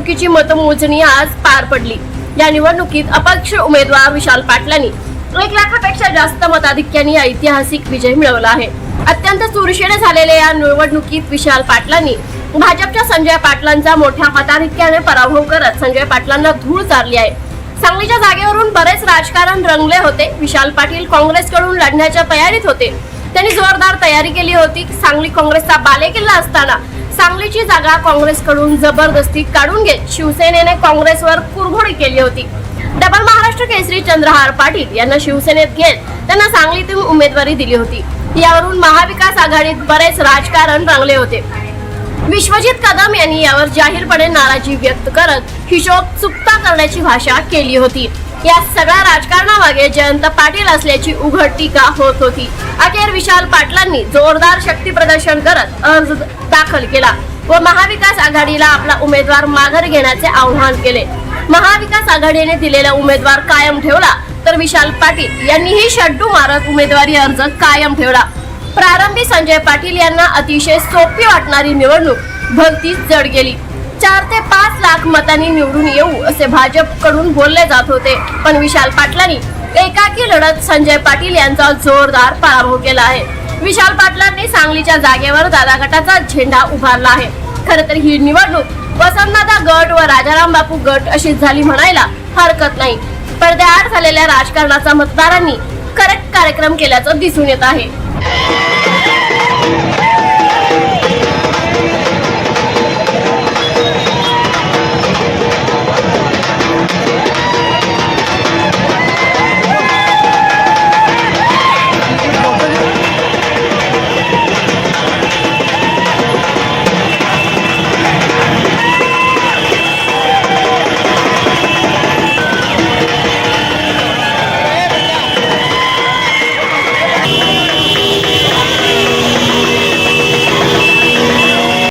निवडणुकीची मतमोजणी आज पार पडली. या निवडणुकीत अपक्ष उमेदवार विशाल पाटलांनी एक लाखापेक्षा जास्त मताधिक्याने ऐतिहासिक विजय मिळवला आहे. अत्यंत चुरशीने झालेल्या या निवडणुकीत विशाल पाटलांनी भाजपच्या संजय पाटलांचा मोठ्या मताधिक्याने पराभव करत संजय पाटलांना धूळ चारली आहे. सांगलीच्या जागेवरून बरेच राजकारण रंगले होते. विशाल पाटील काँग्रेसकडून लढण्याच्या तयारीत होते. त्यांनी जोरदार तयारी केली होती. सांगली काँग्रेसचा बालेकिल्ला असताना सांगलीची जागा काँग्रेसकडून जबरदस्ती काढून घेत शिवसेनेने काँग्रेसवर कुरघोडी केली होती. डबल महाराष्ट्र केसरी चंद्रहार पाटील यांना शिवसेनेत घेत त्यांना सांगलीतून उमेदवारी दिली होती. यावरून महाविकास आघाडीत बरेच राजकारण रंगले होते. विश्वजित कदम यांनी यावर जाहीरपणे नाराजी व्यक्त करत हिशोब चुकता करण्याची भाषा केली होती. या सगळ्या राजकारणामागे जयंत पाटील असल्याची उघड टीका होत होती. अखेर विशाल पाटलांनी जोरदार शक्ती प्रदर्शन करत अर्ज दाखल केला व महाविकास आघाडीला आपला उमेदवार माघार घेण्याचे आवाहन केले. महाविकास आघाडीने दिलेला उमेदवार कायम ठेवला तर विशाल पाटील यांनीही शड्डू मारत उमेदवारी अर्ज कायम ठेवला. प्रारंभी संजय पाटील यांना अतिशय सोपी वाटणारी निवडणूक भलतीच जड गेली. चार ते पाच लाख मतांनी निवडून येऊ असे भाजपकडून बोलले जात होते. पण विशाल पाटलांनी एकाकी लढत संजय पाटील यांचा जोरदार पराभव केला आहे. विशाल पाटलांनी सांगलीच्या जागेवर दादा गटाचा झेंडा उभारला आहे. खर तर ही निवडणूक वसंतदादा गट व राजाराम बापू गट अशी झाली म्हणायला हरकत नाही. पडद्याआड झालेल्या राजकारणाचा मतदारांनी करेक्ट कार्यक्रम केल्याचं दिसून येत आहे.